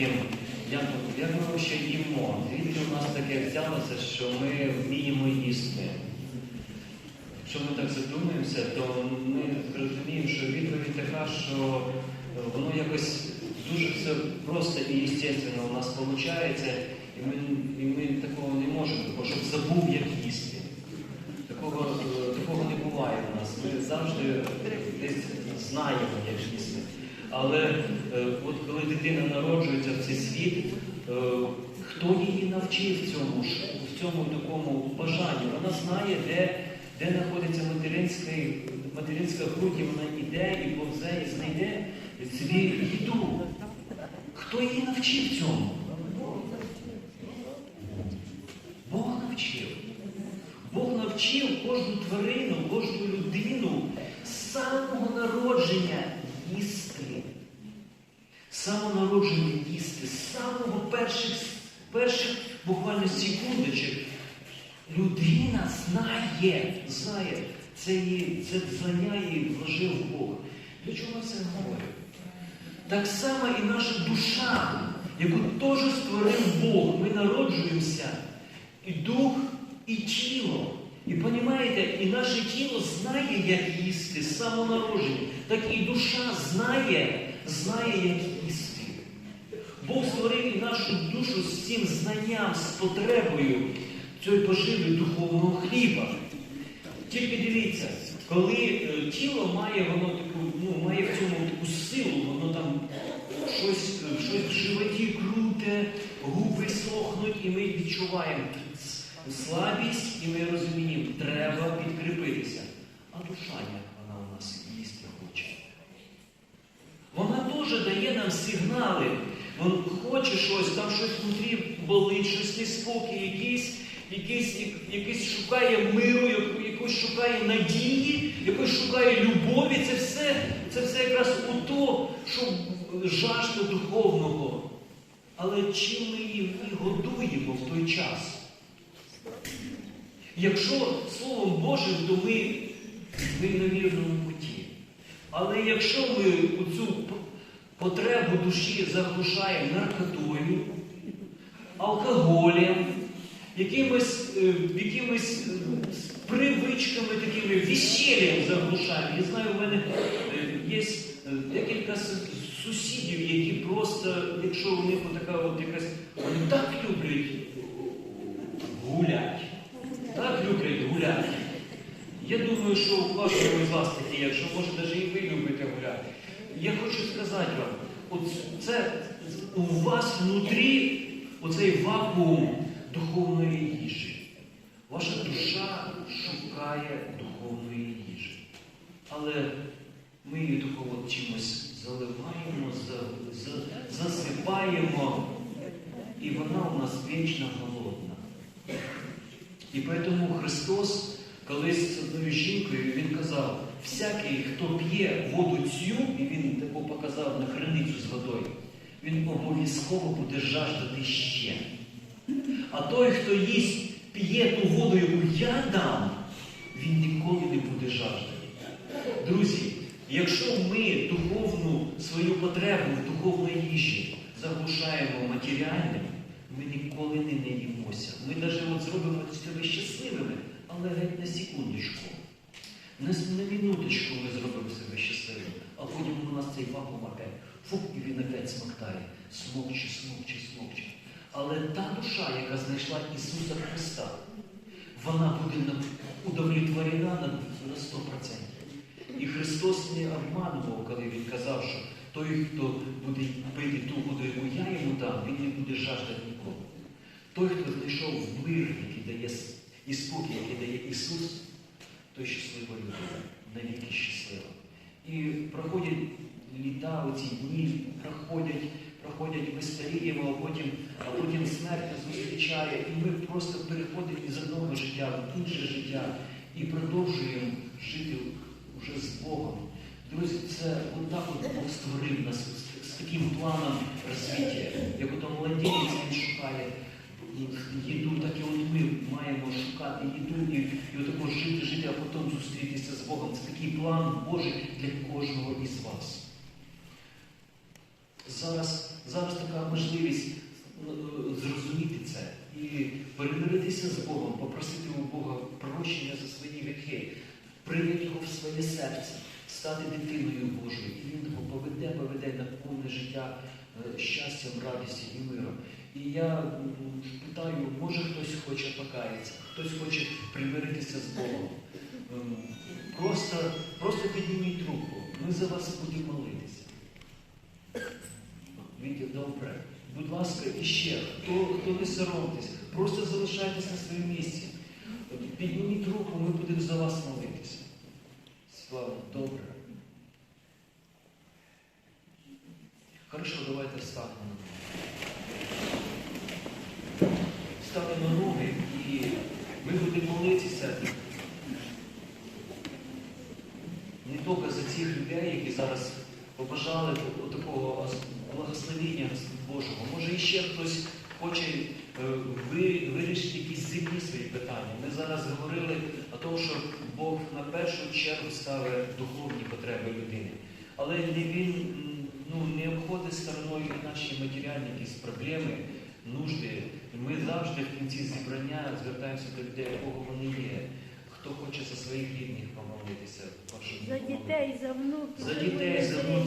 таким, як, як ми ще їмо. Звідки у нас таке взялося, що ми вміємо їсти. Якщо ми так задумаємося, то ми зрозуміємо, що відповідь така, що е, воно якось дуже все просто і естественно у нас виходить, і ми, і ми такого не можемо, бо щоб забув, як їсти. Такого, е, такого не буває у нас. Ми завжди десь знаємо, як їсти. Але е, от дитина народжується в цей світ, е, хто її навчив цьому, в цьому такому бажанню? Вона знає, де, де знаходиться материнська грудь, і вона йде і повзе, і знайде собі їду. Хто її навчив цьому? Бог навчив. Бог навчив кожну тварину, кожну людину з самого народження їсти. З самого народження їсти, з самого перших, перших буквально секундочок. Людина знає, знає, це, її, це знання їй вложив Бог. Для чого це говорю? Так само і наша душа, яку теж створив Бог. Ми народжуємося, і дух, і тіло. І розумієте, і наше тіло знає, як їсти з самого народження, так і душа знає, знає, як їсти. Бог створив і нашу душу з цим знанням, з потребою цієї поживи духовного хліба. Тільки дивіться, коли е, тіло має воно таку, ну, має в цьому таку силу, воно там щось, е, щось в животі круте, губи сохнуть, і ми відчуваємо слабість, і ми розуміємо, треба підкріпитися. А душа, як вона у нас їсти хоче. Вона теж дає нам сигнали. Він хоче щось, там щось внутрі болить, щось неспокій, якийсь, якийсь, якийсь шукає миру, якусь шукає надії, якусь шукає любові. Це все, це все якраз у то, що жажда духовного. Але чим ми її годуємо в той час? Якщо Словом Божим, то ми, ми на вірному путі. Але якщо ми цю потребу душі заглушаємо наркотою, алкоголем, якимись, е, якимись е, привичками, такими весіллям заглушаємо. Я знаю, у мене е, є декілька сусідів, які просто, якщо у них така от якась, вони так люблять гулять. Так люблять гуляти. Я думаю, що у кожного з вас такі, якщо може навіть і ви любите гуляти. Я хочу сказати вам, це у вас внутрі оцей вакуум духовної їжі. Ваша душа шукає духовної їжі. Але ми її от чимось заливаємо, за- за- засипаємо, і вона у нас вічно голодна. І тому Христос колись з одною жінкою він казав, всякий, хто п'є воду цю, і він таку показав на криницю з водою, він обов'язково буде жаждати ще. А той, хто їсть, п'є ту воду, яку я дам, він ніколи не буде жаждати. Друзі, якщо ми духовну свою потребу в духовній їжі заглушаємо матеріальним, ми ніколи не наїмося. Ми навіть от зробимо себе щасливими, але геть на секундочку. С- на минуточку ми зробимо себе щасливими, а потім у нас цей вакуум опять. Фук, і він опять смоктає. Смокче, смокче, смокче. Але та душа, яка знайшла Ісуса Христа, вона буде удовлетворена на, на 100%. І Христос не обманував, коли Він казав, що той, хто буде пити ту воду, яку я йому дам, він не буде жаждати нікого. Той, хто знайшов в мир, який дає і спокій, який дає Ісус, той щаслива людина, навіки щаслива. І проходять літа, оці дні, проходять, проходять, ми старіємо, а потім, а потім смерть зустрічає, і ми просто переходимо із одного життя в інше життя і продовжуємо жити вже з Богом. Друзі, це отак от Бог створив нас з таким планом розвиття. Як ото младенець він шукає їду, так і от ми маємо шукати і, і отако жити, жити, а потім зустрітися з Богом. Це такий план Божий для кожного із вас. Зараз, зараз така можливість е, зрозуміти це і перемиритися з Богом, попросити у Бога прощення за свої гріхи, прийняти його в своє серце, стати дитиною Божою. І він поведе, поведе на повне життя е, щастям, радістю і миром. І я питаю, може хтось хоче покаятися, хтось хоче примиритися з Богом. Ем, Просто, просто підніміть руку, ми за вас будемо молитися. Вітя, добре. Будь ласка, і ще, хто, хто не соромтесь, просто залишайтесь на своєму місці. Підніміть руку, ми будемо за вас молитися. Слава, добре. Хорошо, давайте встанемо на ноги. Встанемо на ноги і ми будемо молитися не тільки за цих людей, які зараз побажали такого благословення Божого. Може, іще хтось хоче е, вирішити якісь земні свої питання. Ми зараз говорили о тому, що Бог на першу чергу ставить духовні потреби людини. Але не він ну, не обходить стороною і наші матеріальні якісь проблеми, нужди. Ми завжди в кінці зібрання звертаємося до людей, якого вони є. Хто хоче за своїх рідних помолитися, За дітей, за внуків. за дітей, за внуків.